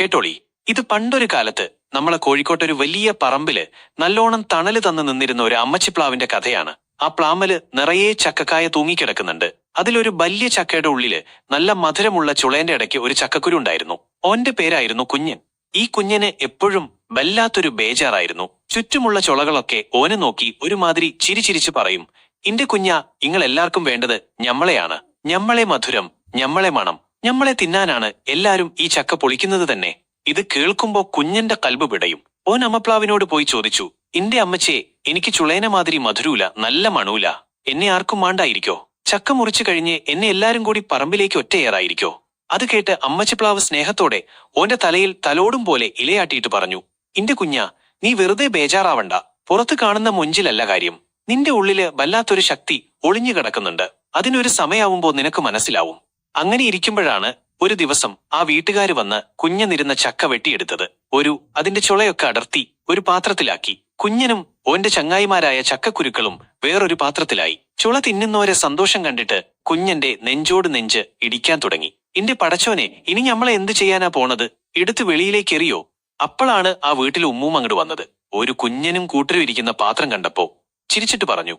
കേട്ടോളി ഇത് പണ്ടൊരു കാലത്ത് നമ്മളെ കോഴിക്കോട്ട് ഒരു വലിയ പറമ്പിൽ നല്ലോണം തണൽ തന്നു നിന്നിരുന്ന ഒരു അമ്മച്ചിപ്ലാവിന്റെ കഥയാണ്. ആ പ്ലാമൽ നിറയെ ചക്കക്കായ തൂങ്ങിക്കിടക്കുന്നുണ്ട്. അതിലൊരു വലിയ ചക്കയുടെ ഉള്ളിൽ നല്ല മധുരമുള്ള ചുളേന്റെ ഇടയ്ക്ക് ഒരു ചക്കക്കുരു ഉണ്ടായിരുന്നു. ഓന്റെ പേരായിരുന്നു കുഞ്ഞൻ. ഈ കുഞ്ഞന് എപ്പോഴും വല്ലാത്തൊരു ബേജാറായിരുന്നു. ചുറ്റുമുള്ള ചുളകളൊക്കെ ഓനെ നോക്കി ഒരുമാതിരി ചിരിച്ചിരിച്ചു പറയും ഇന്റെ കുഞ്ഞ നിങ്ങൾ എല്ലാവർക്കും വേണ്ടത് ഞമ്മളെയാണ്. ഞമ്മളെ മധുരം ഞമ്മളെ മണം. ഞമ്മളെ തിന്നാനാണ് എല്ലാരും ഈ ചക്ക പൊളിക്കുന്നത് തന്നെ. ഇത് കേൾക്കുമ്പോ കുഞ്ഞന്റെ കൽബ് പിടയും ഓൻ അമ്മപ്ലാവിനോട് പോയി ചോദിച്ചു ഇന്റെ അമ്മച്ചേ എനിക്ക് ചുളേന മാതിരി മധുരൂല നല്ല മണൂല. എന്നെ ആർക്കും മാണ്ടായിരിക്കോ? ചക്ക മുറിച്ചു കഴിഞ്ഞ് എന്നെ എല്ലാരും കൂടി പറമ്പിലേക്ക് ഒറ്റയേറായിരിക്കോ? അത് കേട്ട് അമ്മച്ചിപ്ലാവ് സ്നേഹത്തോടെ ഓന്റെ തലയിൽ തലോടും പോലെ ഇലയാട്ടിയിട്ട് പറഞ്ഞു ഇന്റെ കുഞ്ഞ നീ വെറുതെ ബേജാറാവണ്ട. പുറത്ത് കാണുന്ന മുഞ്ചിലല്ല കാര്യം. നിന്റെ ഉള്ളിൽ വല്ലാത്തൊരു ശക്തി ഒളിഞ്ഞു കിടക്കുന്നുണ്ട്. അതിനൊരു സമയാവുമ്പോ നിനക്ക് മനസ്സിലാവും. അങ്ങനെ ഇരിക്കുമ്പോഴാണ് ഒരു ദിവസം ആ വീട്ടുകാര് വന്ന് കുഞ്ഞനിരുന്ന ചക്ക വെട്ടിയെടുത്തത്. ഒരു അതിന്റെ ചുളയൊക്കെ അടർത്തി ഒരു പാത്രത്തിലാക്കി. കുഞ്ഞനും ഓന്റെ ചങ്ങായിമാരായ ചക്കക്കുരുക്കളും വേറൊരു പാത്രത്തിലായി. ചുള തിന്നുന്നവരെ സന്തോഷം കണ്ടിട്ട് കുഞ്ഞന്റെ നെഞ്ചോട് നെഞ്ച് ഇടിക്കാൻ തുടങ്ങി. ഇന്റെ പടച്ചോനെ ഇനി ഞമ്മളെ എന്ത് ചെയ്യാനാ പോണത്? എടുത്ത് വെളിയിലേക്ക് എറിയോ? അപ്പോഴാണ് ആ വീട്ടിൽ ഉമ്മൂമ്മ അങ്ങോട്ട് വന്നത്. ഒരു കുഞ്ഞനും കൂട്ടരും ഇരിക്കുന്ന പാത്രം കണ്ടപ്പോ ചിരിച്ചിട്ട് പറഞ്ഞു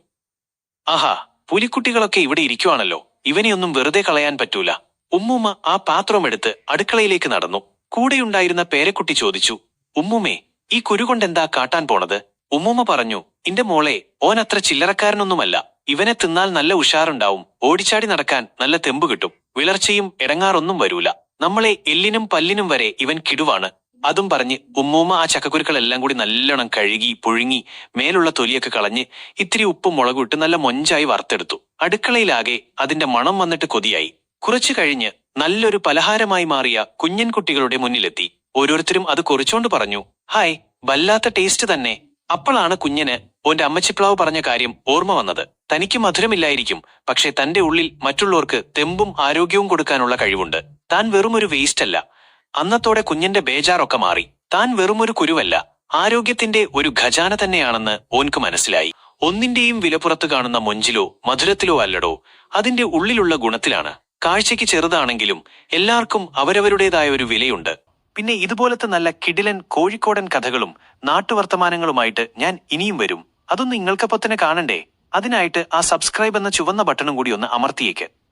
ആഹാ പുലിക്കുട്ടികളൊക്കെ ഇവിടെ ഇരിക്കുവാണല്ലോ. ഇവനെയൊന്നും വെറുതെ കളയാൻ പറ്റൂല. ഉമ്മൂമ്മ ആ പാത്രം എടുത്ത് അടുക്കളയിലേക്ക് നടന്നു. കൂടെയുണ്ടായിരുന്ന പേരക്കുട്ടി ചോദിച്ചു ഉമ്മൂമ്മേ ഈ കുരു കൊണ്ടെന്താ കാട്ടാൻ പോണത്? ഉമ്മൂമ്മ പറഞ്ഞു ഇന്റെ മോളെ ഓൻ അത്ര ചില്ലറക്കാരനൊന്നുമല്ല. ഇവനെ തിന്നാൽ നല്ല ഉഷാറുണ്ടാവും. ഓടിച്ചാടി നടക്കാൻ നല്ല തെമ്പ് കിട്ടും. വിളർച്ചയും ഇടങ്ങാറൊന്നും വരൂല. നമ്മളെ എല്ലിനും പല്ലിനും വരെ ഇവൻ കിടുവാണ്. അതും പറഞ്ഞ് ഉമ്മൂമ്മ ആ ചക്കക്കുരുക്കളെല്ലാം കൂടി നല്ലോണം കഴുകി പുഴുങ്ങി മേലുള്ള തൊലിയൊക്കെ കളഞ്ഞ് ഇത്തിരി ഉപ്പും മുളകും ഇട്ട് നല്ല മൊഞ്ചായി വറുത്തെടുത്തു. അടുക്കളയിലാകെ അതിന്റെ മണം വന്നിട്ട് കൊതിയായി. കുറച്ചു കഴിഞ്ഞ് നല്ലൊരു പലഹാരമായി മാറിയ കുഞ്ഞൻ കുട്ടികളുടെ മുന്നിലെത്തി. ഓരോരുത്തരും അത് കുറിച്ചോണ്ട് പറഞ്ഞു ഹായ് വല്ലാത്ത ടേസ്റ്റ് തന്നെ. അപ്പോഴാണ് കുഞ്ഞന് ഓന്റെ അമ്മച്ചിപ്ലാവ് പറഞ്ഞ കാര്യം ഓർമ്മ വന്നത്. തനിക്ക് മധുരമില്ലായിരിക്കും പക്ഷെ തന്റെ ഉള്ളിൽ മറ്റുള്ളവർക്ക് തെമ്പും ആരോഗ്യവും കൊടുക്കാനുള്ള കഴിവുണ്ട്. താൻ വെറുമൊരു വേസ്റ്റ് അല്ല. അന്നത്തോടെ കുഞ്ഞിന്റെ ബേജാറൊക്കെ മാറി. താൻ വെറുമൊരു കുരുവല്ല. ആരോഗ്യത്തിന്റെ ഒരു ഖജാന തന്നെയാണെന്ന് ഓൻക്ക് മനസ്സിലായി. ഒന്നിന്റെയും വിലപ്പുറത്ത് കാണുന്ന മൊഞ്ചിലോ മധുരത്തിലോ അല്ലടോ അതിന്റെ ഉള്ളിലുള്ള ഗുണത്തിലാണ്. കാഴ്ചയ്ക്ക് ചെറുതാണെങ്കിലും എല്ലാവർക്കും അവരവരുടേതായ ഒരു വിലയുണ്ട്. പിന്നെ ഇതുപോലത്തെ നല്ല കിടിലൻ കോഴിക്കോടൻ കഥകളും നാട്ടുവർത്തമാനങ്ങളുമായിട്ട് ഞാൻ ഇനിയും വരും. അതൊന്നും നിങ്ങൾക്കപ്പൊ തന്നെ കാണണ്ടേ? അതിനായിട്ട് ആ സബ്സ്ക്രൈബ് എന്ന ചുവന്ന ബട്ടണും കൂടി ഒന്ന് അമർത്തിയേക്ക്.